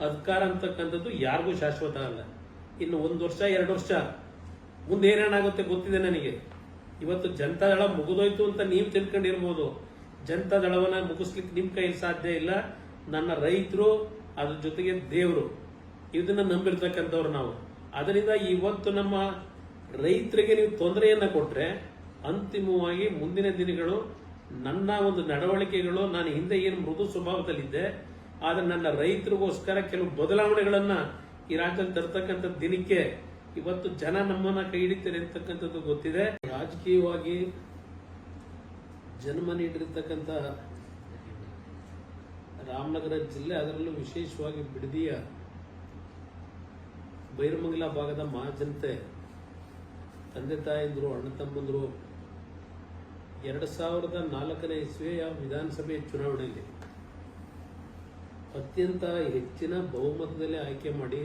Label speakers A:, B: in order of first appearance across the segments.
A: ಅಧಿಕಾರ ಅಂತಕ್ಕಂಥದ್ದು ಯಾರಿಗೂ ಶಾಶ್ವತ ಅಲ್ಲ. ಇನ್ನು ಒಂದು ವರ್ಷ, ಎರಡು ವರ್ಷ, ಮುಂದೆ ಏನೇನಾಗುತ್ತೆ ಗೊತ್ತಿದೆ ನನಗೆ. ಇವತ್ತು ಜನತಾದಳ ಮುಗಿದೋಯ್ತು ಅಂತ ನೀವು ತಿಳ್ಕೊಂಡಿರ್ಬೋದು. ಜನತಾದಳವನ್ನ ಮುಗಿಸ್ಲಿಕ್ಕೆ ನಿಮ್ಮ ಕೈಯಲ್ಲಿ ಸಾಧ್ಯ ಇಲ್ಲ. ನನ್ನ ರೈತರು, ಅದ್ರ ಜೊತೆಗೆ ದೇವರು. ಇದನ್ನ ನಂಬಿರ್ತಕ್ಕಂಥವ್ರು ನಾವು. ಅದರಿಂದ ಇವತ್ತು ನಮ್ಮ ರೈತರಿಗೆ ನೀವು ತೊಂದರೆಯನ್ನ ಕೊಟ್ಟರೆ ಅಂತಿಮವಾಗಿ ಮುಂದಿನ ದಿನಗಳು ನನ್ನ ಒಂದು ನಡವಳಿಕೆಗಳು, ನಾನು ಹಿಂದೆ ಏನು ಮೃದು ಸ್ವಭಾವದಲ್ಲಿದ್ದೆ ಆದ್ರೆ ನನ್ನ ರೈತರಿಗೋಸ್ಕರ ಕೆಲವು ಬದಲಾವಣೆಗಳನ್ನು ಈ ರಾಜ್ಯದಲ್ಲಿ ತರ್ತಕ್ಕಂಥ ದಿನಕ್ಕೆ ಇವತ್ತು ಜನ ನಮ್ಮನ್ನ ಕೈ ಹಿಡಿತಾರೆ ಅಂತಕ್ಕಂಥದ್ದು ಗೊತ್ತಿದೆ. ರಾಜಕೀಯವಾಗಿ ಜನ್ಮ ನೀಡಿರ್ತಕ್ಕಂಥ ರಾಮನಗರ ಜಿಲ್ಲೆ ಅದರಲ್ಲೂ ವಿಶೇಷವಾಗಿ ಬಿಡದಿಯ ಬೈರಮಂಗಲ ಭಾಗದ ಮಹಾಜನತೆ, ತಂದೆ ತಾಯಂದರು, ಅಣ್ಣ ತಮ್ಮಂದರು, ಎರಡು ಸಾವಿರದ ನಾಲ್ಕನೇ ಇಸ್ವಿಯ ವಿಧಾನಸಭೆ ಚುನಾವಣೆಯಲ್ಲಿ ಅತ್ಯಂತ ಹೆಚ್ಚಿನ ಬಹುಮತದಲ್ಲಿ ಆಯ್ಕೆ ಮಾಡಿ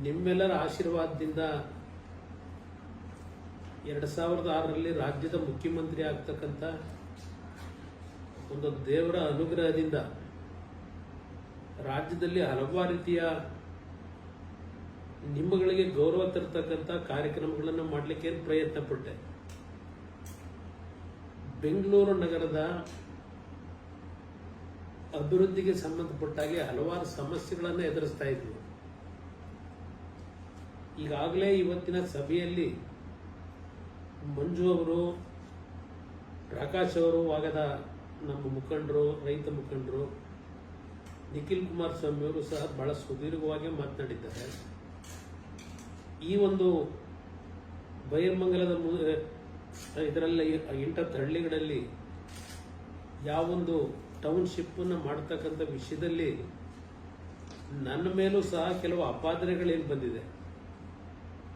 A: ನಿಮ್ಮೆಲ್ಲರ ಆಶೀರ್ವಾದದಿಂದ ಎರಡು ಸಾವಿರದ ಆರರಲ್ಲಿ ರಾಜ್ಯದ ಮುಖ್ಯಮಂತ್ರಿ ಆಗ್ತಕ್ಕಂಥ ಒಂದು ದೇವರ ಅನುಗ್ರಹದಿಂದ ರಾಜ್ಯದಲ್ಲಿ ಹಲವಾರು ರೀತಿಯ ನಿಮ್ಮಗಳಿಗೆ ಗೌರವ ತರ್ತಕ್ಕಂಥ ಕಾರ್ಯಕ್ರಮಗಳನ್ನು ಮಾಡಲಿಕ್ಕೆ ಪ್ರಯತ್ನ ಪಟ್ಟೆ ಬೆಂಗಳೂರು ನಗರದ ಅಭಿವೃದ್ಧಿಗೆ ಸಂಬಂಧಪಟ್ಟಾಗೆ ಹಲವಾರು ಸಮಸ್ಯೆಗಳನ್ನು ಎದುರಿಸ್ತಾ ಇದ್ವಿ. ಈಗಾಗಲೇ ಇವತ್ತಿನ ಸಭೆಯಲ್ಲಿ ಮಂಜು ಅವರು, ಪ್ರಕಾಶ್ ಅವರು ಆಗದ ನಮ್ಮ ಮುಖಂಡರು, ರೈತ ಮುಖಂಡರು, ನಿಖಿಲ್ ಕುಮಾರಸ್ವಾಮಿ ಅವರು ಸಹ ಬಹಳ ಸುದೀರ್ಘವಾಗಿ ಮಾತನಾಡಿದ್ದಾರೆ. ಈ ಒಂದು ಬೈರ್ಮಂಗಲದ ಇದರಲ್ಲಿ ಇಂಟರ್ ಹಳ್ಳಿಗಳಲ್ಲಿ ಯಾವೊಂದು ಟೌನ್ಶಿಪ್ ಅನ್ನು ಮಾಡ್ತಕ್ಕಂಥ ವಿಷಯದಲ್ಲಿ ನನ್ನ ಮೇಲೂ ಸಹ ಕೆಲವು ಅಪಾದನೆಗಳೇನು ಬಂದಿದೆ.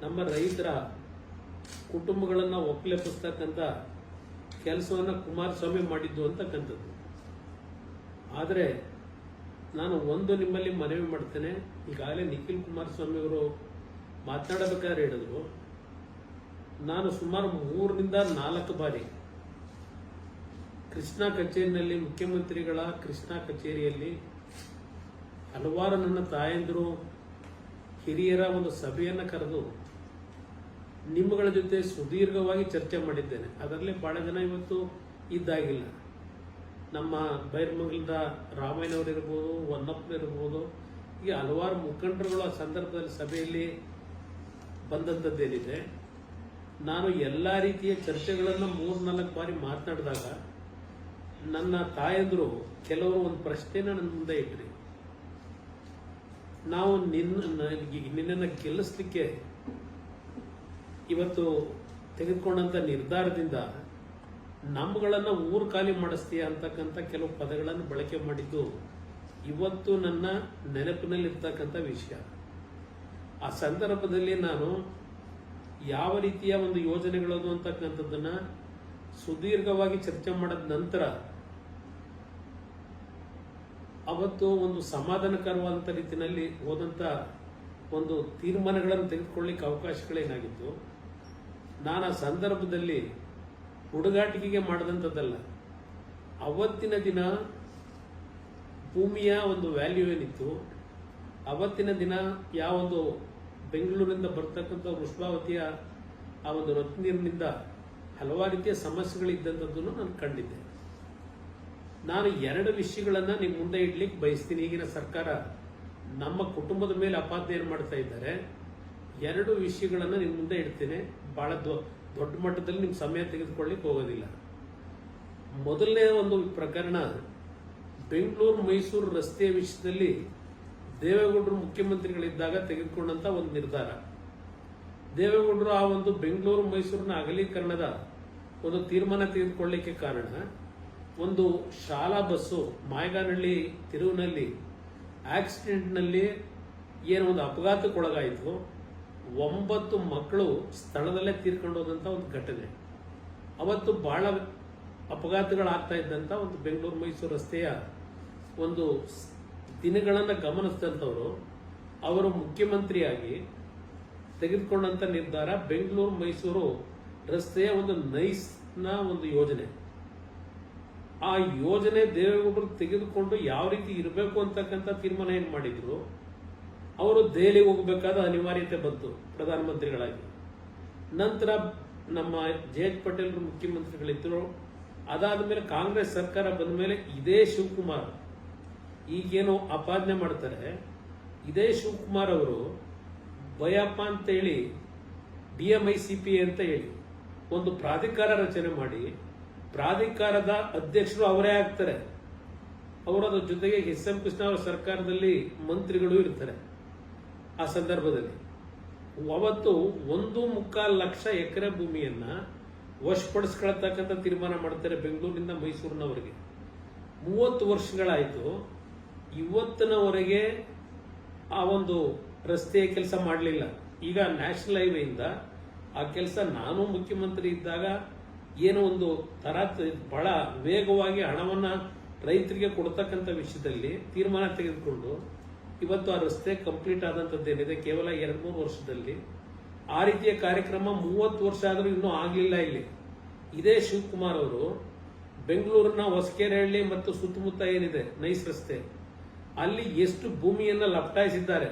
A: ನಮ್ಮ ರೈತರ ಕುಟುಂಬಗಳನ್ನು ಒಕ್ಕಲೆಪ್ಪಿಸ್ತಕ್ಕಂಥ ಕೆಲಸವನ್ನು ಕುಮಾರಸ್ವಾಮಿ ಮಾಡಿದ್ದು ಅಂತಕ್ಕಂಥದ್ದು ಆದರೆ ನಾನು ಒಂದು ನಿಮ್ಮಲ್ಲಿ ಮನವಿ ಮಾಡ್ತೇನೆ, ಈಗಾಗಲೇ ನಿಖಿಲ್ ಕುಮಾರಸ್ವಾಮಿ ಅವರು ಮಾತನಾಡಬೇಕಾದ್ರೆ ಹೇಳಿದ್ರು. ನಾನು ಸುಮಾರು ಮೂರರಿಂದ ನಾಲ್ಕು ಬಾರಿ ಕೃಷ್ಣಾ ಕಚೇರಿನಲ್ಲಿ ಮುಖ್ಯಮಂತ್ರಿಗಳ ಕೃಷ್ಣಾ ಕಚೇರಿಯಲ್ಲಿ ಹಲವಾರು ನನ್ನ ತಾಯಂದಿರು, ಹಿರಿಯರ ಒಂದು ಸಭೆಯನ್ನು ಕರೆದು ನಿಮ್ಮಗಳ ಜೊತೆ ಸುದೀರ್ಘವಾಗಿ ಚರ್ಚೆ ಮಾಡಿದ್ದೇನೆ. ಅದರಲ್ಲಿ ಬಹಳ ಜನ ಇವತ್ತು ಇದ್ದಾಗಿಲ್ಲ. ನಮ್ಮ ಬೈರ್ಮಂಗಲದ ರಾಮಯ್ಯನವರಿರ್ಬೋದು ಹೊನ್ನಪ್ಪನಿರ್ಬೋದು ಹೀಗೆ ಹಲವಾರು ಮುಖಂಡರುಗಳು ಆ ಸಂದರ್ಭದಲ್ಲಿ ಸಭೆಯಲ್ಲಿ ಬಂದಂಥದ್ದೇನಿದೆ. ನಾನು ಎಲ್ಲ ರೀತಿಯ ಚರ್ಚೆಗಳನ್ನು ಮೂರ್ನಾಲ್ಕು ಬಾರಿ ಮಾತನಾಡಿದಾಗ ನನ್ನ ತಾಯಂದ್ರು ಕೆಲವರು ಒಂದು ಪ್ರಶ್ನೆನ ನನ್ನ ಮುಂದೆ ಇಟ್ರಿ. ನಾವು ನಿನ್ನ ನಿನ್ನನ್ನು ಗೆಲ್ಲಿಸ್ಲಿಕ್ಕೆ ಇವತ್ತು ತೆಗೆದುಕೊಂಡಂತ ನಿರ್ಧಾರದಿಂದ ನಮ್ಗಳನ್ನು ಊರು ಖಾಲಿ ಮಾಡಿಸ್ತೀಯ ಅಂತಕ್ಕಂಥ ಕೆಲವು ಪದಗಳನ್ನು ಬಳಕೆ ಮಾಡಿದ್ದು ಇವತ್ತು ನನ್ನ ನೆನಪಿನಲ್ಲಿರ್ತಕ್ಕಂಥ ವಿಷಯ. ಆ ಸಂದರ್ಭದಲ್ಲಿ ನಾನು ಯಾವ ರೀತಿಯ ಒಂದು ಯೋಜನೆಗಳದು ಅಂತಕ್ಕಂಥದ್ದನ್ನ ಸುದೀರ್ಘವಾಗಿ ಚರ್ಚೆ ಮಾಡಿದ ನಂತರ ಅವತ್ತು ಒಂದು ಸಮಾಧಾನಕರವಾದಂಥ ರೀತಿಯಲ್ಲಿ ಹೋದಂಥ ಒಂದು ತೀರ್ಮಾನಗಳನ್ನು ತೆಗೆದುಕೊಳ್ಳಿಕ್ಕೆ ಅವಕಾಶಗಳೇನಾಗಿತ್ತು? ನಾನು ಆ ಸಂದರ್ಭದಲ್ಲಿ ಹುಡುಗಾಟಿಕೆಗೆ ಮಾಡಿದಂಥದ್ದಲ್ಲ. ಅವತ್ತಿನ ದಿನ ಭೂಮಿಯ ಒಂದು ವ್ಯಾಲ್ಯೂ ಏನಿತ್ತು? ಅವತ್ತಿನ ದಿನ ಯಾವೊಂದು ಬೆಂಗಳೂರಿನಿಂದ ಬರ್ತಕ್ಕಂಥ ವೃಷ್ಭಾವತಿಯ ಆ ಒಂದು ರತ್ನೀರಿನಿಂದ ಹಲವಾರು ರೀತಿಯ ಸಮಸ್ಯೆಗಳಿದ್ದಂಥದ್ದನ್ನು ನಾನು ಕಂಡಿದ್ದೆ. ನಾನು ಎರಡು ವಿಷಯಗಳನ್ನು ನಿಮ್ಮ ಮುಂದೆ ಇಡ್ಲಿಕ್ಕೆ ಬಯಸ್ತೀನಿ. ಈಗಿನ ಸರ್ಕಾರ ನಮ್ಮ ಕುಟುಂಬದ ಮೇಲೆ ಅಪಾದನೆಯನ್ನು ಮಾಡ್ತಾ ಇದ್ದಾರೆ. ಎರಡು ವಿಷಯಗಳನ್ನು ನಿಮ್ಮ ಮುಂದೆ ಇಡ್ತೇನೆ. ಬಹಳ ದೊಡ್ಡ ಮಟ್ಟದಲ್ಲಿ ನಿಮ್ಮ ಸಮಯ ತೆಗೆದುಕೊಳ್ಳಿಕ್ಕೆ ಹೋಗೋದಿಲ್ಲ. ಮೊದಲನೇ ಒಂದು ಪ್ರಕರಣ, ಬೆಂಗಳೂರು ಮೈಸೂರು ರಸ್ತೆಯ ವಿಷಯದಲ್ಲಿ ದೇವೇಗೌಡರು ಮುಖ್ಯಮಂತ್ರಿಗಳಿದ್ದಾಗ ತೆಗೆದುಕೊಂಡಂತ ಒಂದು ನಿರ್ಧಾರ. ದೇವೇಗೌಡರು ಆ ಒಂದು ಬೆಂಗಳೂರು ಮೈಸೂರಿನ ಅಗಲೀಕರಣದ ಒಂದು ತೀರ್ಮಾನ ತೆಗೆದುಕೊಳ್ಳಿಕ್ಕೆ ಕಾರಣ ಒಂದು ಶಾಲಾ ಬಸ್ಸು ಮಾಯಗಾನಹಳ್ಳಿ ತಿರುವಿನಲ್ಲಿ ಆಕ್ಸಿಡೆಂಟ್ನಲ್ಲಿ ಏನು ಒಂದು ಅಪಘಾತಕ್ಕೊಳಗಾಯಿತು. ಒಂಬತ್ತು ಮಕ್ಕಳು ಸ್ಥಳದಲ್ಲೇ ತೀರ್ಕೊಂಡು ಹೋದಂಥ ಒಂದು ಘಟನೆ. ಅವತ್ತು ಬಹಳ ಅಪಘಾತಗಳಾಗ್ತಾ ಇದ್ದಂಥ ಒಂದು ಬೆಂಗಳೂರು ಮೈಸೂರು ರಸ್ತೆಯ ಒಂದು ದಿನಗಳನ್ನು ಗಮನಿಸಿದಂಥವರು ಅವರು ಮುಖ್ಯಮಂತ್ರಿಯಾಗಿ ತೆಗೆದುಕೊಂಡಂಥ ನಿರ್ಧಾರ ಬೆಂಗಳೂರು ಮೈಸೂರು ರಸ್ತೆಯ ಒಂದು ನೈಸ್ನ ಒಂದು ಯೋಜನೆ. ಆ ಯೋಜನೆ ದೇವೇಗೌಡರು ತೆಗೆದುಕೊಂಡು ಯಾವ ರೀತಿ ಇರಬೇಕು ಅಂತಕ್ಕಂಥ ತೀರ್ಮಾನ ಏನು ಮಾಡಿದ್ರು? ಅವರು ದೆಹಲಿ ಹೋಗಬೇಕಾದ ಅನಿವಾರ್ಯತೆ ಬಂತು ಪ್ರಧಾನಮಂತ್ರಿಗಳಾಗಿ. ನಂತರ ನಮ್ಮ ಜೆ ಎಚ್ ಪಟೇಲ್ ಮುಖ್ಯಮಂತ್ರಿಗಳಿದ್ದರು ಅದಾದ ಮೇಲೆ ಕಾಂಗ್ರೆಸ್ ಸರ್ಕಾರ ಬಂದ ಮೇಲೆ ಇದೇ ಶಿವಕುಮಾರ್. ಈಗೇನು ಅಪಾದನೆ ಮಾಡ್ತಾರೆ. ಇದೇ ಶಿವಕುಮಾರ್ ಅವರು ಭಯಪ್ಪ ಅಂತೇಳಿ D M I C P ಅಂತ ಹೇಳಿ ಒಂದು ಪ್ರಾಧಿಕಾರ ರಚನೆ ಮಾಡಿ ಪ್ರಾಧಿಕಾರದ ಅಧ್ಯಕ್ಷರು ಅವರೇ ಆಗ್ತಾರೆ. ಅವರ ಜೊತೆಗೆ ಎಸ್ ಎಂ ಕೃಷ್ಣ ಅವರ ಸರ್ಕಾರದಲ್ಲಿ ಮಂತ್ರಿಗಳು ಇರ್ತಾರೆ. ಆ ಸಂದರ್ಭದಲ್ಲಿ ಅವತ್ತು ಒಂದು ಮುಕ್ಕಾಲು ಲಕ್ಷ ಎಕರೆ ಭೂಮಿಯನ್ನ ವಶಪಡಿಸ್ಕೊಳ್ತಕ್ಕಂಥ ತೀರ್ಮಾನ ಮಾಡ್ತಾರೆ ಬೆಂಗಳೂರಿನಿಂದ ಮೈಸೂರಿನವರೆಗೆ. ಮೂವತ್ತು ವರ್ಷಗಳಾಯಿತು. ಇವತ್ತಿನವರೆಗೆ ಆ ಒಂದು ರಸ್ತೆಯ ಕೆಲಸ ಮಾಡಲಿಲ್ಲ. ಈಗ ನ್ಯಾಷನಲ್ ಹೈವೇಯಿಂದ ಆ ಕೆಲಸ ನಾನು ಮುಖ್ಯಮಂತ್ರಿ ಇದ್ದಾಗ ಏನೋ ಒಂದು ತರ ಬಹಳ ವೇಗವಾಗಿ ಹಣವನ್ನು ರೈತರಿಗೆ ಕೊಡ್ತಕ್ಕಂಥ ವಿಷಯದಲ್ಲಿ ತೀರ್ಮಾನ ತೆಗೆದುಕೊಂಡು ಇವತ್ತು ಆ ರಸ್ತೆ ಕಂಪ್ಲೀಟ್ ಆದಂಥದ್ದೇನಿದೆ, ಕೇವಲ ಎರಡು ಮೂರು ವರ್ಷದಲ್ಲಿ, ಆ ರೀತಿಯ ಕಾರ್ಯಕ್ರಮ ಮೂವತ್ತು ವರ್ಷ ಆದರೂ ಇನ್ನೂ ಆಗಲಿಲ್ಲ ಇಲ್ಲಿ. ಇದೇ ಶಿವಕುಮಾರ್ ಅವರು ಬೆಂಗಳೂರಿನ ಹೊಸಕೆರೆಹಳ್ಳಿ ಮತ್ತು ಸುತ್ತಮುತ್ತ ಏನಿದೆ, ನೈಸ್ ರಸ್ತೆ, ಅಲ್ಲಿ ಎಷ್ಟು ಭೂಮಿಯನ್ನು ಲಪಟಾಯಿಸಿದ್ದಾರೆ.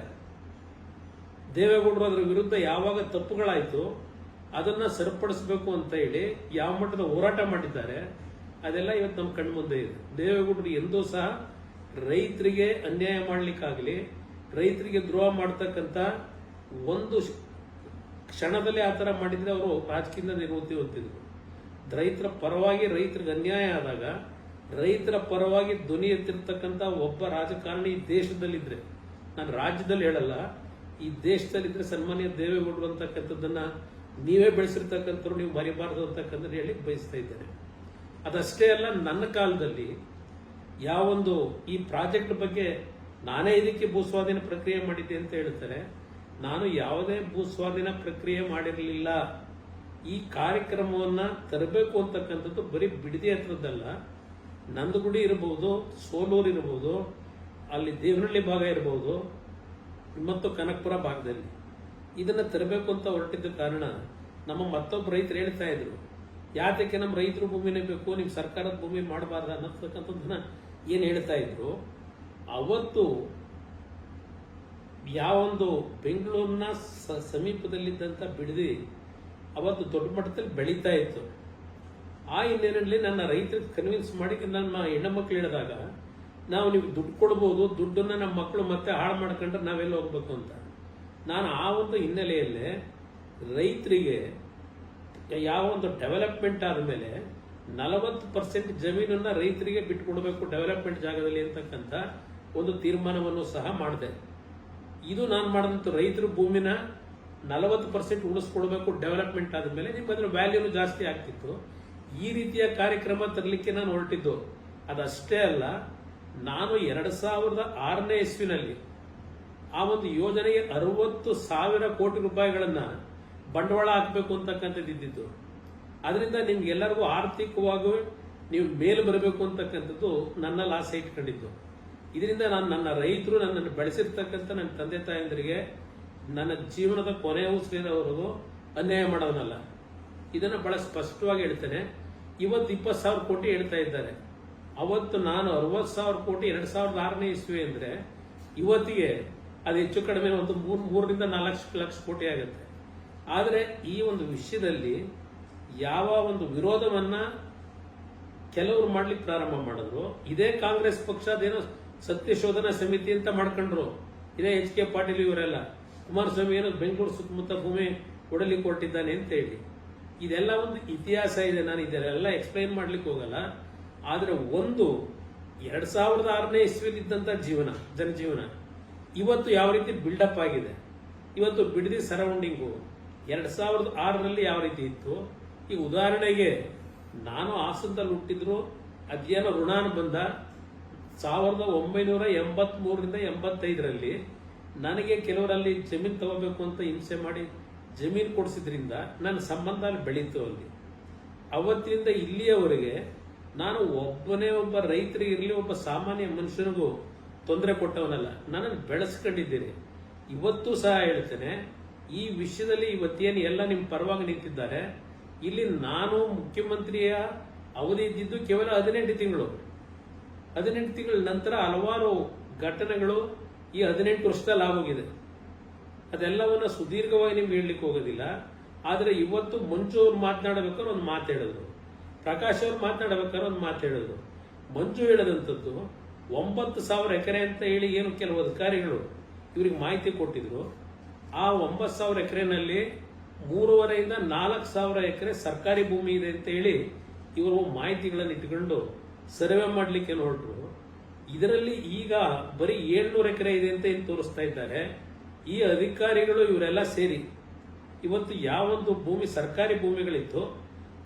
A: ದೇವೇಗೌಡರು ಅದರ ವಿರುದ್ಧ ಯಾವಾಗ ತಪ್ಪುಗಳಾಯಿತು ಅದನ್ನ ಸರಿಪಡಿಸಬೇಕು ಅಂತ ಹೇಳಿ ಯಾವ ಮಟ್ಟದ ಹೋರಾಟ ಮಾಡಿದ್ದಾರೆ, ಅದೆಲ್ಲ ಇವತ್ತು ನಮ್ಮ ಕಣ್ಣು ಮುಂದೆ ಇದೆ. ದೇವೇಗೌಡರು ಎಂದೂ ಸಹ ರೈತರಿಗೆ ಅನ್ಯಾಯ ಮಾಡ್ಲಿಕ್ಕಾಗಲಿ, ರೈತರಿಗೆ ದ್ರೋಹ ಮಾಡ್ತಕ್ಕಂಥ ಒಂದು ಕ್ಷಣದಲ್ಲಿ ಆ ಥರ ಮಾಡಿದ್ರೆ ಅವರು ರಾಜಕೀಯದಿಂದ ನಿವೃತ್ತಿ ಹೊಂದಿದ್ರು. ರೈತರ ಪರವಾಗಿ ರೈತರಿಗೆ ಅನ್ಯಾಯ ಆದಾಗ, ರೈತರ ಪರವಾಗಿ ಧ್ವನಿ ಎತ್ತಿರ್ತಕ್ಕಂಥ ಒಬ್ಬ ರಾಜಕಾರಣಿ ಈ ದೇಶದಲ್ಲಿದ್ದರೆ ನಾನು ರಾಜ್ಯದಲ್ಲಿ ಹೇಳಲ್ಲ, ಈ ದೇಶದಲ್ಲಿದ್ದರೆ ಸನ್ಮಾನ್ಯ ದೇವೇಗೌಡರು ಅಂತಕ್ಕಂಥದ್ದನ್ನ ನೀವೇ ಬೆಳೆಸಿರ್ತಕ್ಕಂಥವ್ರು, ನೀವು ಮರಿಬಾರದು ಅಂತಕ್ಕಂಥದ್ದು ಹೇಳಿ ಬಯಸ್ತಾ ಇದ್ದಾರೆ. ಅದಷ್ಟೇ ಅಲ್ಲ, ನನ್ನ ಕಾಲದಲ್ಲಿ ಯಾವೊಂದು ಈ ಪ್ರಾಜೆಕ್ಟ್ ಬಗ್ಗೆ ನಾನೇ ಇದಕ್ಕೆ ಭೂಸ್ವಾಧೀನ ಪ್ರಕ್ರಿಯೆ ಮಾಡಿದ್ದೆ ಅಂತ ಹೇಳ್ತಾರೆ, ನಾನು ಯಾವುದೇ ಭೂಸ್ವಾಧೀನ ಪ್ರಕ್ರಿಯೆ ಮಾಡಿರಲಿಲ್ಲ. ಈ ಕಾರ್ಯಕ್ರಮವನ್ನ ತರಬೇಕು ಅಂತಕ್ಕಂಥದ್ದು ಬರೀ ಬಿಡದಿ ಹತ್ರದ್ದಲ್ಲ ನಂದಗುಡಿ ಇರಬಹುದು, ಸೋಲೂರು ಇರಬಹುದು, ಅಲ್ಲಿ ದೇವನಹಳ್ಳಿ ಭಾಗ ಇರಬಹುದು, ಮತ್ತು ಕನಕಪುರ ಭಾಗದಲ್ಲಿ. ಇದನ್ನ ತರಬೇಕು ಅಂತ ಹೊರಟಿದ್ದ ಕಾರಣ ನಮ್ಮ ಮತ್ತೊಬ್ಬ ರೈತರು ಹೇಳ್ತಾ ಇದ್ರು, ಯಾತಕ್ಕೆ ನಮ್ಮ ರೈತರು ಭೂಮಿನೇ ಬೇಕು, ನೀವು ಸರ್ಕಾರದ ಭೂಮಿ ಮಾಡಬಾರ್ದ ಅನ್ನತಕ್ಕಂಥದ್ದನ್ನ ಏನು ಹೇಳ್ತಾ ಇದ್ರು, ಅವತ್ತು ಯಾವೊಂದು ಬೆಂಗಳೂರಿನ ಸಮೀಪದಲ್ಲಿದ್ದಂಥ ಬಿಡದಿ ಅವತ್ತು ದೊಡ್ಡ ಮಟ್ಟದಲ್ಲಿ ಬೆಳೀತಾ ಇತ್ತು. ಆ ಹಿನ್ನೆಲೆಯಲ್ಲಿ ನನ್ನ ರೈತರಿಗೆ ಕನ್ವಿನ್ಸ್ ಮಾಡಿ ನನ್ನ ಹೆಣ್ಣುಮಕ್ಳು ಹೇಳಿದಾಗ, ನಾವು ನೀವು ದುಡ್ಡು ಕೊಡ್ಬೋದು, ದುಡ್ಡನ್ನ ನಮ್ಮ ಮಕ್ಕಳು ಮತ್ತೆ ಹಾಳು ಮಾಡ್ಕೊಂಡ್ರೆ ನಾವೆಲ್ಲ ಹೋಗ್ಬೇಕು ಅಂತ. ನಾನು ಆ ಒಂದು ಹಿನ್ನೆಲೆಯಲ್ಲೇ ರೈತರಿಗೆ ಯಾವ ಒಂದು ಡೆವಲಪ್ಮೆಂಟ್ ಆದಮೇಲೆ ನಲವತ್ತು ಪರ್ಸೆಂಟ್ ಜಮೀನನ್ನು ರೈತರಿಗೆ ಬಿಟ್ಟುಕೊಡಬೇಕು ಡೆವಲಪ್ಮೆಂಟ್ ಜಾಗದಲ್ಲಿ ಅಂತಕ್ಕಂಥ ಒಂದು ತೀರ್ಮಾನವನ್ನು ಸಹ ಮಾಡಿದೆ. ಇದು ನಾನು ಮಾಡಿದಂಥ ರೈತರ ಭೂಮಿನ ನಲವತ್ತು ಪರ್ಸೆಂಟ್ ಉಳಿಸ್ಕೊಡ್ಬೇಕು ಡೆವಲಪ್ಮೆಂಟ್ ಆದಮೇಲೆ ನಿಮ್ಗೆ ಅದರ ವ್ಯಾಲ್ಯೂನು ಜಾಸ್ತಿ ಆಗ್ತಿತ್ತು. ಈ ರೀತಿಯ ಕಾರ್ಯಕ್ರಮ ತರಲಿಕ್ಕೆ ನಾನು ಹೊರಟಿದ್ದು. ಅದಷ್ಟೇ ಅಲ್ಲ, ನಾನು ಎರಡು ಸಾವಿರದ ಆರನೇ ಇಸ್ವಿನಲ್ಲಿ ಆ ಒಂದು ಯೋಜನೆಗೆ ಅರವತ್ತು ಸಾವಿರ ಕೋಟಿ ರೂಪಾಯಿಗಳನ್ನ ಬಂಡವಾಳ ಹಾಕಬೇಕು ಅಂತಕ್ಕಂಥದ್ದು ಇದ್ದಿದ್ದು. ಅದರಿಂದ ನಿಮ್ಗೆಲ್ಲರಿಗೂ ಆರ್ಥಿಕವಾಗಿ ನೀವು ಮೇಲೆ ಬರಬೇಕು ಅಂತಕ್ಕಂಥದ್ದು ನನ್ನ ಆಸೆ ಇಟ್ಕೊಂಡಿದ್ದು. ಇದರಿಂದ ನಾನು ನನ್ನ ರೈತರು ನನ್ನನ್ನು ಬೆಳೆಸಿರ್ತಕ್ಕಂಥ ನನ್ನ ತಂದೆ ತಾಯಂದರಿಗೆ ನನ್ನ ಜೀವನದ ಕೊನೆಯ ಉಸಿರಿನವರೆಗೂ ಅನ್ಯಾಯ ಮಾಡೋನಲ್ಲ. ಇದನ್ನು ಬಹಳ ಸ್ಪಷ್ಟವಾಗಿ ಹೇಳ್ತೇನೆ. ಇವತ್ತು ಇಪ್ಪತ್ತು ಸಾವಿರ ಕೋಟಿ ಹೇಳ್ತಾ ಇದ್ದಾರೆ. ಅವತ್ತು ನಾನು ಅರವತ್ತು ಸಾವಿರ ಕೋಟಿ, ಎರಡು ಸಾವಿರದ ಆರನೇ ಇಸ್ವಿ ಅಂದ್ರೆ ಇವತ್ತಿಗೆ ಅದು ಹೆಚ್ಚು ಕಡಿಮೆ ಒಂದು ಮೂರ್, ಮೂರರಿಂದ ನಾಲ್ಕು ಲಕ್ಷ ಕೋಟಿ ಆಗುತ್ತೆ. ಆದರೆ ಈ ಒಂದು ವಿಷಯದಲ್ಲಿ ಯಾವ ಒಂದು ವಿರೋಧವನ್ನ ಕೆಲವರು ಮಾಡ್ಲಿಕ್ಕೆ ಪ್ರಾರಂಭ ಮಾಡಿದ್ರು. ಇದೇ ಕಾಂಗ್ರೆಸ್ ಪಕ್ಷ ಅದೇನೋ ಸತ್ಯಶೋಧನಾ ಸಮಿತಿ ಅಂತ ಮಾಡ್ಕೊಂಡ್ರು. ಇದೇ ಎಚ್ ಕೆ ಪಾಟೀಲ್ ಇವರೆಲ್ಲ. ಕುಮಾರಸ್ವಾಮಿ ಏನೋ ಬೆಂಗಳೂರು ಸುತ್ತಮುತ್ತ ಭೂಮಿ ಕೊಡಲಿ ಕೊಟ್ಟಿದ್ದಾನೆ ಅಂತ ಹೇಳಿ. ಇದೆಲ್ಲ ಒಂದು ಇತಿಹಾಸ ಇದೆ. ನಾನು ಇದೆಲ್ಲ ಎಕ್ಸ್ಪ್ಲೈನ್ ಮಾಡ್ಲಿಕ್ಕೆ ಹೋಗಲ್ಲ. ಆದರೆ ಒಂದು ಎರಡ್ ಸಾವಿರದ ಆರನೇ ಇಸ್ವಿಲಿದ್ದಂಥ ಜೀವನ, ಜನಜೀವನ. ಇವತ್ತು ಯಾವ ರೀತಿ ಬಿಲ್ಡಪ್ ಆಗಿದೆ? ಇವತ್ತು ಬಿಡದಿ ಸರೌಂಡಿಂಗು ಎರಡು ಸಾವಿರದ ಆರರಲ್ಲಿ ಯಾವ ರೀತಿ ಇತ್ತು? ಈಗ ಉದಾಹರಣೆಗೆ, ನಾನು ಹಾಸನದಲ್ಲಿ ಹುಟ್ಟಿದ್ರು ಅದೇನೋ ಋಣಾನುಬಂಧ ಸಾವಿರದ ಒಂಬೈನೂರ ಎಂಬತ್ ಮೂರರಿಂದ ಎಂಬತ್ತೈದರಲ್ಲಿ ನನಗೆ ಕೆಲವರಲ್ಲಿ ಜಮೀನು ತಗೋಬೇಕು ಅಂತ ಹಿಂಸೆ ಮಾಡಿ ಜಮೀನು ಕೊಡಿಸಿದ್ರಿಂದ ನನ್ನ ಸಂಬಂಧ ಬೆಳೀತು ಅಲ್ಲಿ. ಅವತ್ತಿನಿಂದ ಇಲ್ಲಿಯವರೆಗೆ ನಾನು ಒಬ್ಬನೇ ಒಬ್ಬ ರೈತರಿಗಿರಲಿ ಒಬ್ಬ ಸಾಮಾನ್ಯ ಮನುಷ್ಯನಿಗೂ ತೊಂದರೆ ಕೊಟ್ಟವನಲ್ಲ. ನನ್ನನ್ನು ಬೆಳೆಸ್ಕೊಂಡಿದ್ದೀನಿ ಇವತ್ತು ಸಹ ಹೇಳ್ತೇನೆ, ಈ ವಿಷಯದಲ್ಲಿ ಇವತ್ತೇನು ಎಲ್ಲ ನಿಮ್ಮ ಪರವಾಗಿ ನಿಂತಿದ್ದಾರೆ, ಇಲ್ಲಿ ನಾನು ಮುಖ್ಯಮಂತ್ರಿಯ ಅವಧಿ ಇದ್ದಿದ್ದು ಕೇವಲ ಹದಿನೆಂಟು ತಿಂಗಳು. ಹದಿನೆಂಟು ತಿಂಗಳ ನಂತರ ಹಲವಾರು ಘಟನೆಗಳು ಈ ಹದಿನೆಂಟು ವರ್ಷದಲ್ಲಿ ಆಗೋಗಿದೆ. ಅದೆಲ್ಲವನ್ನ ಸುದೀರ್ಘವಾಗಿ ನಿಮ್ಗೆ ಹೇಳಲಿಕ್ಕೆ ಹೋಗೋದಿಲ್ಲ, ಆದರೆ ಇವತ್ತು ಮಂಜು ಅವ್ರು ಮಾತನಾಡಬೇಕಾದ್ರೆ ಒಂದು ಮಾತು ಹೇಳಿದ್ರು. ಪ್ರಕಾಶ್ ಅವ್ರು ಮಾತನಾಡಬೇಕಾದ್ರೆ ಒಂದು ಮಾತು ಹೇಳಿದ್ರು. ಮಂಜು ಹೇಳದಂಥದ್ದು ಒಂಬತ್ತು ಸಾವಿರ ಎಕರೆ ಅಂತ ಹೇಳಿ ಏನು ಕೆಲವು ಅಧಿಕಾರಿಗಳು ಇವರಿಗೆ ಮಾಹಿತಿ ಕೊಟ್ಟಿದ್ರು, ಆ ಒಂಬತ್ತು ಸಾವಿರ ಎಕರೆನಲ್ಲಿ ಮೂರುವರೆಯಿಂದ ನಾಲ್ಕು ಸಾವಿರ ಎಕರೆ ಸರ್ಕಾರಿ ಭೂಮಿ ಇದೆ ಅಂತ ಹೇಳಿ ಇವರು ಮಾಹಿತಿಗಳನ್ನು ಇಟ್ಕೊಂಡು ಸರ್ವೆ ಮಾಡಲಿಕ್ಕೆ ಹೊರಟರು. ಇದರಲ್ಲಿ ಈಗ ಬರೀ ಏಳ್ನೂರು ಎಕರೆ ಇದೆ ಅಂತ ಏನು ತೋರಿಸ್ತಾ ಇದ್ದಾರೆ, ಈ ಅಧಿಕಾರಿಗಳು ಇವರೆಲ್ಲ ಸೇರಿ ಇವತ್ತು ಯಾವೊಂದು ಭೂಮಿ ಸರ್ಕಾರಿ ಭೂಮಿಗಳಿತ್ತು,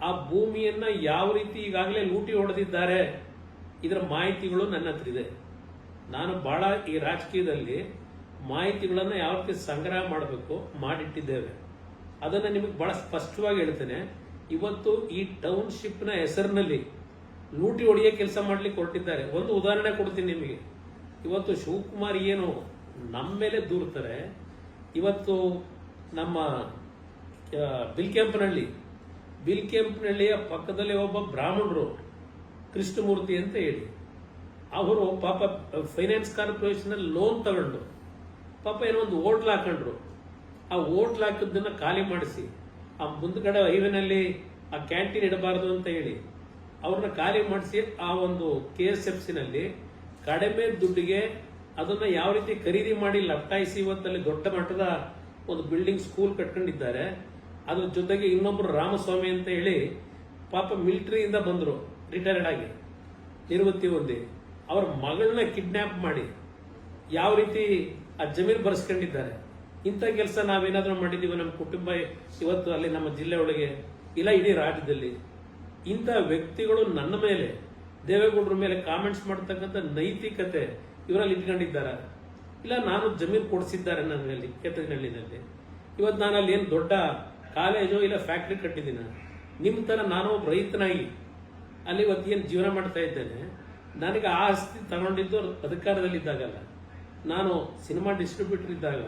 A: ಆ ಭೂಮಿಯನ್ನು ಯಾವ ರೀತಿ ಈಗಾಗಲೇ ಲೂಟಿ ಹೊಡೆದಿದ್ದಾರೆ ಇದರ ಮಾಹಿತಿಗಳು ನನ್ನ ಹತ್ರ ಇದೆ. ನಾನು ಬಹಳ ಈ ರಾಜಕೀಯದಲ್ಲಿ ಮಾಹಿತಿಗಳನ್ನು ಯಾವ ರೀತಿ ಸಂಗ್ರಹ ಮಾಡಬೇಕು, ಮಾಡಿಟ್ಟಿದ್ದೇವೆ. ಅದನ್ನ ನಿಮಗೆ ಬಹಳ ಸ್ಪಷ್ಟವಾಗಿ ಹೇಳ್ತೇನೆ. ಇವತ್ತು ಈ ಟೌನ್ಶಿಪ್ನ ಹೆಸರಿನಲ್ಲಿ ಲೂಟಿ ಹೊಡೆಯೋ ಕೆಲಸ ಮಾಡಲಿಕ್ಕೆ ಹೊರಟಿದ್ದಾರೆ. ಒಂದು ಉದಾಹರಣೆ ಕೊಡ್ತೀನಿ ನಿಮಗೆ. ಇವತ್ತು ಶಿವಕುಮಾರ್ ಏನು ನಮ್ಮ ಮೇಲೆ ದೂರ್ತಾರೆ. ಇವತ್ತು ನಮ್ಮ ಬಿಲ್ಕೆಂಪನಹಳ್ಳಿ ಬಿಲ್ಕೆಂಪನಹಳ್ಳಿಯ ಪಕ್ಕದಲ್ಲಿ ಒಬ್ಬ ಬ್ರಾಹ್ಮಣರು ಕೃಷ್ಣಮೂರ್ತಿ ಅಂತ ಹೇಳಿ. ಅವರು ಪಾಪ ಫೈನಾನ್ಸ್ ಕಾರ್ಪೊರೇಷನ್ ಲೋನ್ ತಗೊಂಡು, ಪಾಪ ಏನೋ ಒಂದು ಹೋಟ್ಲ್ ಹಾಕೊಂಡ್ರು. ಆ ಹೋಟ್ಲ್ ಹಾಕಿದ್ದನ್ನ ಖಾಲಿ ಮಾಡಿಸಿ, ಆ ಮುಂದ್ಗಡೆ ಹೈವೇನಲ್ಲಿ ಆ ಕ್ಯಾಂಟೀನ್ ಇಡಬಾರದು ಅಂತ ಹೇಳಿ, ಅವ್ರನ್ನ ಖಾಲಿ ಮಾಡಿಸಿ ಆ ಒಂದು ಕೆ ಎಸ್ ಎಫ್ ಸಿನಲ್ಲಿ ಕಡಿಮೆ ದುಡ್ಡಿಗೆ ಅದನ್ನ ಯಾವ ರೀತಿ ಖರೀದಿ ಮಾಡಿ ಲಪ್ಟಾಯಿಸಿ ಇವತ್ತಲ್ಲಿ ದೊಡ್ಡ ಮಟ್ಟದ ಒಂದು ಬಿಲ್ಡಿಂಗ್ ಸ್ಕೂಲ್ ಕಟ್ಕೊಂಡಿದ್ದಾರೆ. ಅದ್ರ ಜೊತೆಗೆ ಇನ್ನೊಬ್ರು ರಾಮಸ್ವಾಮಿ ಅಂತ ಹೇಳಿ ಪಾಪ ಮಿಲಿಟರಿಯಿಂದ ಬಂದ್ರು. ರಿಟೈರ್ಡ್ ಆಗಿ ನಿವೃತ್ತಿ ಹೊಂದಿ ಅವ್ರ ಮಗಳನ್ನ ಕಿಡ್ನಾಪ್ ಮಾಡಿ ಯಾವ ರೀತಿ ಆ ಜಮೀನು ಬರ್ಸ್ಕೊಂಡಿದ್ದಾರೆ. ಇಂಥ ಕೆಲಸ ನಾವೇನಾದರೂ ಮಾಡಿದೀವಿ ನಮ್ಮ ಕುಟುಂಬ ಇವತ್ತು ಅಲ್ಲಿ ನಮ್ಮ ಜಿಲ್ಲೆ ಒಳಗೆ ಇಲ್ಲ, ಇಡೀ ರಾಜ್ಯದಲ್ಲಿ. ಇಂಥ ವ್ಯಕ್ತಿಗಳು ನನ್ನ ಮೇಲೆ, ದೇವೇಗೌಡರ ಮೇಲೆ ಕಾಮೆಂಟ್ಸ್ ಮಾಡ್ತಕ್ಕಂಥ ನೈತಿಕತೆ ಇವರಲ್ಲಿ ಇಟ್ಕೊಂಡಿದ್ದಾರೆ. ಇಲ್ಲ, ನಾನು ಜಮೀನು ಕೊಡಿಸಿದ್ದಾರೆ ನನ್ನಲ್ಲಿ ಕೆತ್ತಿನಹಳ್ಳಿನಲ್ಲಿ. ಇವತ್ತು ನಾನು ಅಲ್ಲಿ ಏನು ದೊಡ್ಡ ಕಾಲೇಜು ಇಲ್ಲ ಫ್ಯಾಕ್ಟ್ರಿ ಕಟ್ಟಿದ್ದೀನಿ? ನಿಮ್ಮ ತರ ನಾನು ಒಬ್ಬ ರೈತನಾಗಿ ಅಲ್ಲಿ ಇವತ್ತು ಏನು ಜೀವನ ಮಾಡ್ತಾ ಇದ್ದೇನೆ, ನನಗೆ ಆ ಆಸ್ತಿ ತಗೊಂಡಿದ್ದು ಅಧಿಕಾರದಲ್ಲಿ ಇದ್ದಾಗಲ್ಲ. ನಾನು ಸಿನಿಮಾ ಡಿಸ್ಟ್ರಿಬ್ಯೂಟರ್ ಇದ್ದಾಗ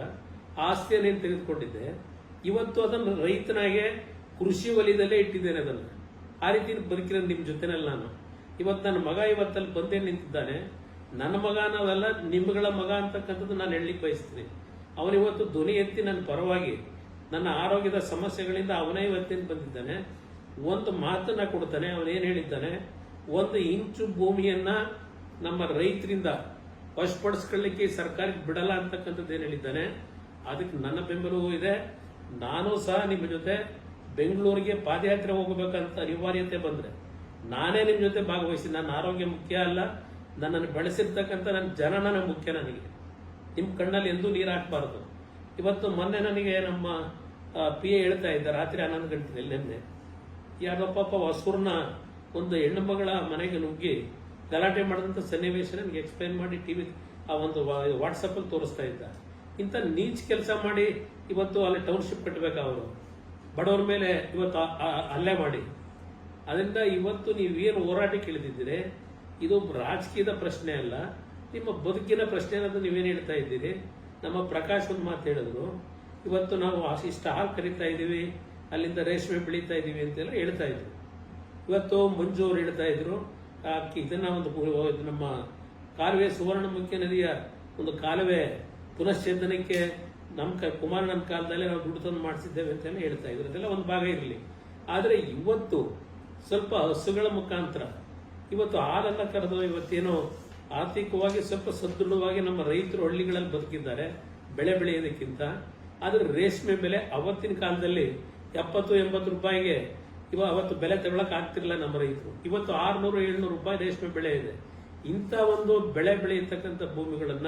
A: ಆಸ್ತಿಯನ್ನೇನು ತೆಗೆದುಕೊಂಡಿದ್ದೆ, ಇವತ್ತು ಅದನ್ನು ರೈತನಾಗೆ ಕೃಷಿ ವಲಯದಲ್ಲೇ ಇಟ್ಟಿದ್ದೇನೆ ಅದನ್ನು. ಆ ರೀತಿ ಬದುಕಿರೋದು ನಿಮ್ಮ ಜೊತೆನಲ್ಲಿ ನಾನು. ಇವತ್ತು ನನ್ನ ಮಗ ಇವತ್ತಲ್ಲಿ ಬಂದೇ ನಿಂತಿದ್ದಾನೆ. ನನ್ನ ಮಗ ಅನ್ನೋದಲ್ಲ, ನಿಮ್ಗಳ ಮಗ ಅಂತಕ್ಕಂಥದ್ದು ನಾನು ಹೇಳಲಿಕ್ಕೆ ಬಯಸ್ತೀನಿ. ಅವನಿವತ್ತು ಧ್ವನಿ ಎತ್ತಿ ನನ್ನ ಪರವಾಗಿ ನನ್ನ ಆರೋಗ್ಯದ ಸಮಸ್ಯೆಗಳಿಂದ ಅವನೇ ಇವತ್ತೇನು ಬಂದಿದ್ದಾನೆ. ಒಂದು ಮಾತನ್ನ ಕೊಡ್ತಾನೆ ಏನು ಹೇಳಿದ್ದಾನೆ? ಒಂದು ಇಂಚು ಭೂಮಿಯನ್ನ ನಮ್ಮ ರೈತರಿಂದ ವಶಪಡಿಸ್ಕೊಳ್ಳಿಕ್ಕೆ ಸರ್ಕಾರಕ್ಕೆ ಬಿಡಲ್ಲ ಅಂತಕ್ಕಂಥದ್ದು ಏನು ಹೇಳಿದ್ದಾನೆ? ಅದಕ್ಕೆ ನನ್ನ ಬೆಂಬಲವೂ ಇದೆ. ನಾನು ಸಹ ನಿಮ್ಮ ಜೊತೆ ಬೆಂಗಳೂರಿಗೆ ಪಾದಯಾತ್ರೆ ಹೋಗಬೇಕಂತ ಅನಿವಾರ್ಯತೆ ಬಂದ್ರೆ, ನಾನೇ ನಿಮ್ಮ ಜೊತೆ ಭಾಗವಹಿಸಿ, ನನ್ನ ಆರೋಗ್ಯ ಮುಖ್ಯ ಅಲ್ಲ, ನನ್ನನ್ನು ಬೆಳೆಸಿರ್ತಕ್ಕಂಥ ನನ್ನ ಜನನ ಮುಖ್ಯ ನನಗೆ. ನಿಮ್ಮ ಕಣ್ಣಲ್ಲಿ ಎಂದೂ ನೀರು ಹಾಕಬಾರ್ದು. ಇವತ್ತು ಮೊನ್ನೆ ನನಗೆ ನಮ್ಮ ಪಿ ಎ ಹೇಳ್ತಾ ಇದ್ದ, ರಾತ್ರಿ ಹನ್ನೊಂದು ಗಂಟೆ ನಿನ್ನೆ. ಯಾರೋ ಪಾಪ ಹೊಸೂರ್ನ ಒಂದು ಹೆಣ್ಣು ಮಗಳ ಮನೆಗೆ ನುಗ್ಗಿ ಗಲಾಟೆ ಮಾಡಿದಂಥ ಸನ್ನಿವೇಶ ನನಗೆ ಎಕ್ಸ್ಪ್ಲೈನ್ ಮಾಡಿ ಟಿವಿ ಆ ಒಂದು ವಾಟ್ಸಪ್ಪಲ್ಲಿ ತೋರಿಸ್ತಾ ಇದ್ದ. ಇಂಥ ನೀಚ್ ಕೆಲಸ ಮಾಡಿ ಇವತ್ತು ಅಲ್ಲಿ ಟೌನ್ಶಿಪ್ ಕಟ್ಟಬೇಕು ಅವರು. ಬಡವರ ಮೇಲೆ ಇವತ್ತು ಹಲ್ಲೆ ಮಾಡಿ. ಅದರಿಂದ ಇವತ್ತು ನೀವೇನು ಹೋರಾಟಕ್ಕೆ ಇಳಿದಿದ್ದೀರಿ ಇದು ರಾಜಕೀಯದ ಪ್ರಶ್ನೆ ಅಲ್ಲ. ನಿಮ್ಮ ಬದುಕಿನ ಪ್ರಶ್ನೆ ಅನ್ನೋದು ನೀವೇನು ಹೇಳ್ತಾ ಇದ್ದೀರಿ? ನಮ್ಮ ಪ್ರಕಾಶ್ ಒಂದು ಮಾತು ಹೇಳಿದ್ರು. ಇವತ್ತು ನಾವು ಇಷ್ಟು ಹಾಲು ಕರಿತಾ ಇದ್ದೀವಿ. ಅಲ್ಲಿಂದ ರೇಷ್ಮೆ ಬೆಳೀತಾ ಇದ್ದೀವಿ ಅಂತೆಲ್ಲ ಹೇಳ್ತಾ ಇದ್ರು. ಇವತ್ತು ಮಂಜು ಅವ್ರು ಹೇಳ್ತಾ ಇದ್ರು. ಇದನ್ನ ಒಂದು ನಮ್ಮ ಕಾಲುವೆ ಸುವರ್ಣಮುಖಿ ನದಿಯ ಒಂದು ಕಾಲುವೆ ಪುನಶ್ಚೇತನಕ್ಕೆ ನಮ್ಮ ಕ ಕುಮಾರನ ಕಾಲದಲ್ಲಿ ನಾವು ದುಡ್ಡು ತಂದು ಮಾಡಿಸಿದ್ದೇವೆ ಅಂತೆಲ್ಲ ಹೇಳ್ತಾ ಇದ್ರು. ಅದೆಲ್ಲ ಒಂದು ಭಾಗ ಇರಲಿ. ಆದರೆ ಇವತ್ತು ಸ್ವಲ್ಪ ಹಸುಗಳ ಮುಖಾಂತರ, ಇವತ್ತು ಹಾಲೆಲ್ಲ ಕರೆದು ಇವತ್ತೇನೋ ಆರ್ಥಿಕವಾಗಿ ಸ್ವಲ್ಪ ಸದೃಢವಾಗಿ ನಮ್ಮ ರೈತರು ಹಳ್ಳಿಗಳಲ್ಲಿ ಬದುಕಿದ್ದಾರೆ, ಬೆಳೆ ಬೆಳೆಯೋದಕ್ಕಿಂತ. ಆದರೆ ರೇಷ್ಮೆ ಬೆಲೆ ಅವತ್ತಿನ ಕಾಲದಲ್ಲಿ ಎಪ್ಪತ್ತು, ಎಂಬತ್ತು ರೂಪಾಯಿಗೆ ಇವ ಅವತ್ತು ಬೆಲೆ ತಗೊಳಕ್ ಆಗ್ತಿರ್ಲಿಲ್ಲ ನಮ್ಮ ರೈತರು. ಇವತ್ತು ಆರ್ನೂರು, ಏಳ್ನೂರು ರೂಪಾಯಿ ರೇಷ್ಮೆ ಬೆಳೆ ಇದೆ. ಇಂಥ ಒಂದು ಬೆಳೆ ಬೆಳೆಯತಕ್ಕಂಥ ಭೂಮಿಗಳನ್ನ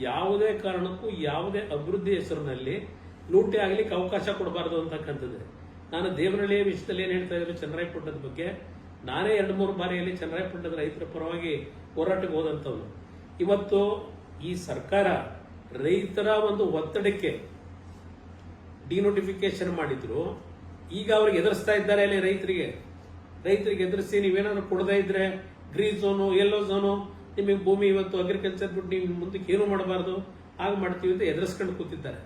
A: ಯಾವುದೇ ಕಾರಣಕ್ಕೂ, ಯಾವುದೇ ಅಭಿವೃದ್ಧಿ ಹೆಸರಿನಲ್ಲಿ ಲೂಟಿ ಆಗ್ಲಿಕ್ಕೆ ಅವಕಾಶ ಕೊಡಬಾರದು ಅಂತಕ್ಕಂಥದ್ದು. ನಾನು ದೇವನಹಳ್ಳಿಯ ವಿಷಯದಲ್ಲಿ ಏನು ಹೇಳ್ತಾ ಇದ್ರು ಚನ್ನರಾಯಪಟ್ಟಣದ ಬಗ್ಗೆ, ನಾನೇ ಎರಡು ಮೂರು ಬಾರಿಯಲ್ಲಿ ಚನ್ನರಾಯಪಟ್ಟಣದ ರೈತರ ಪರವಾಗಿ ಹೋರಾಟಕ್ಕೆ ಹೋದಂಥವ್ನು. ಇವತ್ತು ಈ ಸರ್ಕಾರ ರೈತರ ಒಂದು ಒತ್ತಡಕ್ಕೆ ಡಿನೋಟಿಫಿಕೇಶನ್ ಮಾಡಿದ್ರು, ಈಗ ಅವ್ರಿಗೆ ಎದುರಿಸ್ತಾ ಇದ್ದಾರೆ ಅಲ್ಲಿ ರೈತರಿಗೆ. ರೈತರಿಗೆ ಎದುರಿಸಿ ನೀವೇನಾದ್ರು ಕೊಡದೇ ಇದ್ರೆ ಗ್ರೀನ್ ಝೋನು ಯೆಲ್ಲೋ ಝೋನು ನಿಮಗೆ ಭೂಮಿ ಇವತ್ತು ಅಗ್ರಿಕಲ್ಚರ್ ಬಿಟ್ಟು ನೀವು ಮುಂದಕ್ಕೆ ಏನು ಮಾಡಬಾರ್ದು ಆಗ ಮಾಡ್ತೀವಿ ಅಂತ ಎದುರಿಸ್ಕೊಂಡು ಕೂತಿದ್ದಾರೆ.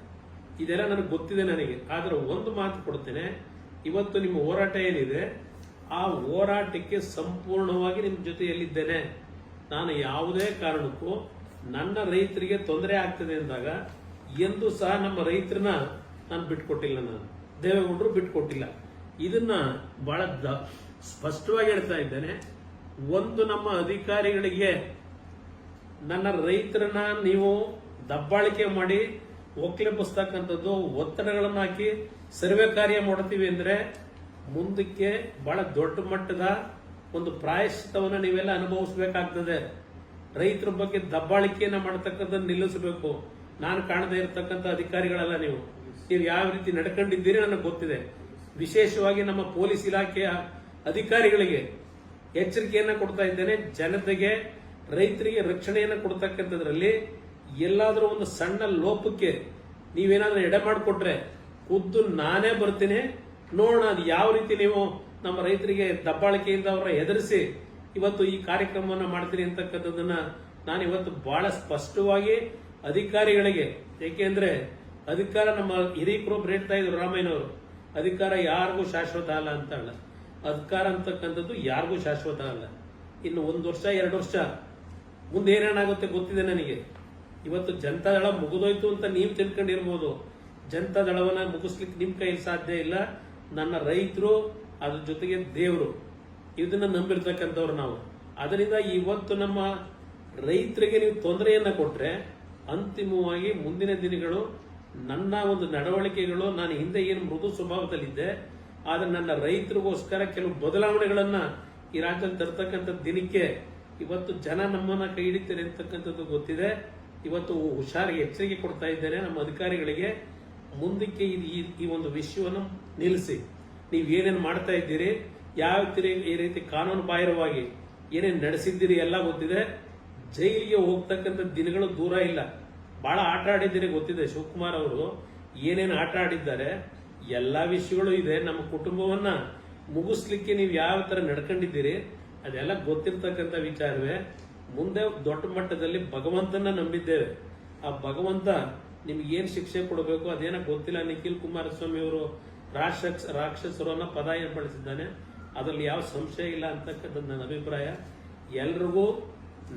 A: ಇದೆಲ್ಲ ನನಗೆ ಗೊತ್ತಿದೆ ನನಗೆ. ಆದರೆ ಒಂದು ಮಾತು ಕೊಡ್ತೇನೆ, ಇವತ್ತು ನಿಮ್ಮ ಹೋರಾಟ ಏನಿದೆ, ಆ ಹೋರಾಟಕ್ಕೆ ಸಂಪೂರ್ಣವಾಗಿ ನಿಮ್ಮ ಜೊತೆಯಲ್ಲಿದ್ದೇನೆ. ನಾನು ಯಾವುದೇ ಕಾರಣಕ್ಕೂ ನನ್ನ ರೈತರಿಗೆ ತೊಂದರೆ ಆಗ್ತದೆ ಅಂದಾಗ, ಎಂದು ಸಹ ನಮ್ಮ ರೈತರನ್ನ ನಾನು ಬಿಟ್ಕೊಟ್ಟಿಲ್ಲ ನಾನು. ದೇವೇಗೌಡರು ಬಿಟ್ಕೊಟ್ಟಿಲ್ಲ. ಇದನ್ನ ಬಹಳ ಸ್ಪಷ್ಟವಾಗಿ ಹೇಳ್ತಾ ಇದ್ದೇನೆ. ಒಂದು ನಮ್ಮ ಅಧಿಕಾರಿಗಳಿಗೆ ನನ್ನ ರೈತರನ್ನ ನೀವು ದಬ್ಬಾಳಿಕೆ ಮಾಡಿ ಒಕ್ಲೆಬ್ಬಿಸ್ತಕ್ಕಂಥದ್ದು ಒತ್ತಡಗಳನ್ನು ಹಾಕಿ ಸರ್ವೆ ಕಾರ್ಯ ಮಾಡ್ತೀವಿ ಅಂದ್ರೆ ಮುಂದಕ್ಕೆ ಬಹಳ ದೊಡ್ಡ ಮಟ್ಟದ ಒಂದು ಪ್ರಾಯಶ್ಚಿತ್ತವನ್ನು ನೀವೆಲ್ಲ ಅನುಭವಿಸಬೇಕಾಗ್ತದೆ. ರೈತರ ಬಗ್ಗೆ ದಬ್ಬಾಳಿಕೆಯನ್ನ ಮಾಡತಕ್ಕಂಥದ್ದು ನಿಲ್ಲಿಸಬೇಕು. ನಾನು ಕಾಣದೇ ಇರತಕ್ಕಂಥ ಅಧಿಕಾರಿಗಳಲ್ಲ ನೀವು. ನೀವು ಯಾವ ರೀತಿ ನಡ್ಕೊಂಡಿದ್ದೀರಿ ನನಗೆ ಗೊತ್ತಿದೆ. ವಿಶೇಷವಾಗಿ ನಮ್ಮ ಪೊಲೀಸ್ ಇಲಾಖೆಯ ಅಧಿಕಾರಿಗಳಿಗೆ ಎಚ್ಚರಿಕೆಯನ್ನು ಕೊಡ್ತಾ ಇದ್ದೇನೆ. ಜನತೆಗೆ, ರೈತರಿಗೆ ರಕ್ಷಣೆಯನ್ನ ಕೊಡ್ತಕ್ಕಂಥದ್ರಲ್ಲಿ ಎಲ್ಲಾದರೂ ಒಂದು ಸಣ್ಣ ಲೋಪಕ್ಕೆ ನೀವೇನಾದರೂ ಎಡೆ ಮಾಡಿಕೊಟ್ರೆ ಖುದ್ದು ನಾನೇ ಬರ್ತೀನಿ. ನೋಡೋಣ ಅದು ಯಾವ ರೀತಿ ನೀವು ನಮ್ಮ ರೈತರಿಗೆ ದಬ್ಬಾಳಿಕೆಯಿಂದ ಅವರ ಎದುರಿಸಿ ಇವತ್ತು ಈ ಕಾರ್ಯಕ್ರಮವನ್ನು ಮಾಡ್ತೀನಿ ಅಂತಕ್ಕಂಥದ್ದನ್ನ ನಾನು ಇವತ್ತು ಬಹಳ ಸ್ಪಷ್ಟವಾಗಿ ಅಧಿಕಾರಿಗಳಿಗೆ ಏಕೆಂದ್ರೆ ಅಧಿಕಾರ ನಮ್ಮ ಹಿರೀಕರು ಹೇಳ್ತಾ ಇದ್ರು ರಾಮಯ್ಯನವರು ಅಧಿಕಾರ ಯಾರಿಗೂ ಶಾಶ್ವತ ಅಲ್ಲ ಅಂತ ಅಲ್ಲ ಅಧಿಕಾರ ಅಂತಕ್ಕಂಥದ್ದು ಯಾರಿಗೂ ಶಾಶ್ವತ ಅಲ್ಲ. ಇನ್ನು ಒಂದು ವರ್ಷ, ಎರಡು ವರ್ಷ, ಮುಂದೆ ಏನೇನಾಗುತ್ತೆ ಗೊತ್ತಿದೆ ನನಗೆ. ಇವತ್ತು ಜನತಾದಳ ಮುಗಿದೋಯ್ತು ಅಂತ ನೀವು ತಿಳ್ಕೊಂಡಿರ್ಬೋದು. ಜನತಾದಳವನ್ನ ಮುಗಿಸ್ಲಿಕ್ಕೆ ನಿಮ್ಮ ಕೈಯಲ್ಲಿ ಸಾಧ್ಯ ಇಲ್ಲ. ನನ್ನ ರೈತರು, ಅದ್ರ ಜೊತೆಗೆ ದೇವರು. ಇದನ್ನ ನಂಬಿರ್ತಕ್ಕಂಥವ್ರು ನಾವು. ಅದರಿಂದ ಇವತ್ತು ನಮ್ಮ ರೈತರಿಗೆ ನೀವು ತೊಂದರೆಯನ್ನ ಕೊಟ್ಟರೆ ಅಂತಿಮವಾಗಿ ಮುಂದಿನ ದಿನಗಳು ನನ್ನ ಒಂದು ನಡವಳಿಕೆಗಳು, ನಾನು ಹಿಂದೆ ಏನು ಮೃದು ಸ್ವಭಾವದಲ್ಲಿದ್ದೆ, ಆದರೆ ನನ್ನ ರೈತರಿಗೋಸ್ಕರ ಕೆಲವು ಬದಲಾವಣೆಗಳನ್ನು ಈ ರಾಜ್ಯದಲ್ಲಿ ತರ್ತಕ್ಕಂಥ ದಿನಕ್ಕೆ ಇವತ್ತು ಜನ ನಮ್ಮನ್ನ ಕೈ ಹಿಡಿತಾರೆ ಅಂತಕ್ಕಂಥದ್ದು ಗೊತ್ತಿದೆ. ಇವತ್ತು ಹುಷಾರಿಗೆ ಎಚ್ಚರಿಕೆ ಕೊಡ್ತಾ ಇದ್ದೇನೆ ನಮ್ಮ ಅಧಿಕಾರಿಗಳಿಗೆ. ಮುಂದಕ್ಕೆ ಈ- ಒಂದು ವಿಷಯವನ್ನು ನಿಲ್ಲಿಸಿ. ನೀವು ಏನೇನು ಮಾಡ್ತಾ ಇದ್ದೀರಿ, ಯಾವ ಈ ರೀತಿ ಕಾನೂನು ಬಾಹಿರವಾಗಿ ಏನೇನು ನಡೆಸಿದ್ದೀರಿ ಎಲ್ಲ ಗೊತ್ತಿದೆ. ಜೈಲಿಗೆ ಹೋಗ್ತಕ್ಕಂಥ ದಿನಗಳು ದೂರ ಇಲ್ಲ. ಬಹಳ ಆಟ ಆಡಿದ್ದೀರಿ ಗೊತ್ತಿದೆ. ಶಿವಕುಮಾರ್ ಅವರು ಏನೇನು ಆಟ ಆಡಿದ್ದಾರೆ, ಎಲ್ಲ ವಿಷಯಗಳು ಇದೆ. ನಮ್ಮ ಕುಟುಂಬವನ್ನ ಮುಗಿಸ್ಲಿಕ್ಕೆ ನೀವು ಯಾವ ತರ ನಡ್ಕೊಂಡಿದ್ದೀರಿ, ಅದೆಲ್ಲ ಗೊತ್ತಿರ್ತಕ್ಕಂಥ ವಿಚಾರವೇ. ಮುಂದೆ ದೊಡ್ಡ ಮಟ್ಟದಲ್ಲಿ ಭಗವಂತನ ನಂಬಿದ್ದೇವೆ. ಆ ಭಗವಂತ ನಿಮ್ಗೆ ಏನು ಶಿಕ್ಷೆ ಕೊಡಬೇಕು ಅದೇನೋ ಗೊತ್ತಿಲ್ಲ. ನಿಖಿಲ್ ಕುಮಾರಸ್ವಾಮಿ ಅವರು ರಾಕ್ಷಸ ರಾಕ್ಷಸರು ಅನ್ನೋ ಪದ ಏರ್ಪಡಿಸಿದ್ದಾನೆ. ಅದರಲ್ಲಿ ಯಾವ ಸಂಶಯ ಇಲ್ಲ ಅಂತಕ್ಕಂಥದ್ದು ನನ್ನ ಅಭಿಪ್ರಾಯ. ಎಲ್ರಿಗೂ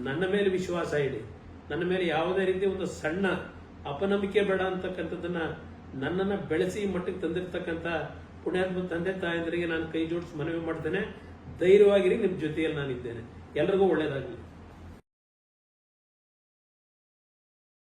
A: ನನ್ನ ಮೇಲೆ ವಿಶ್ವಾಸ ಇದೆ ನನ್ನ ಮೇಲೆ ಯಾವುದೇ ರೀತಿ ಒಂದು ಸಣ್ಣ ಅಪನಂಬಿಕೆ ಬೇಡ ಅಂತಕ್ಕಂಥದ್ದನ್ನ ನನ್ನನ್ನ ಬೆಳೆಸಿ ಮಟ್ಟಿಗೆ ತಂದಿರ್ತಕ್ಕಂಥ ಪುಣ್ಯಾತ್ಮ ತಂದೆ ತಾಯಂದರಿಗೆ ನಾನು ಕೈ ಜೋಡಿಸಿ ಮನವಿ ಮಾಡ್ತೇನೆ. ಧೈರ್ಯವಾಗಿರಿ, ನಿಮ್ಮ ಜೊತೆಯಲ್ಲಿ ನಾನಿದ್ದೇನೆ. ಎಲ್ರಿಗೂ ಒಳ್ಳೇದಾಗಲಿ.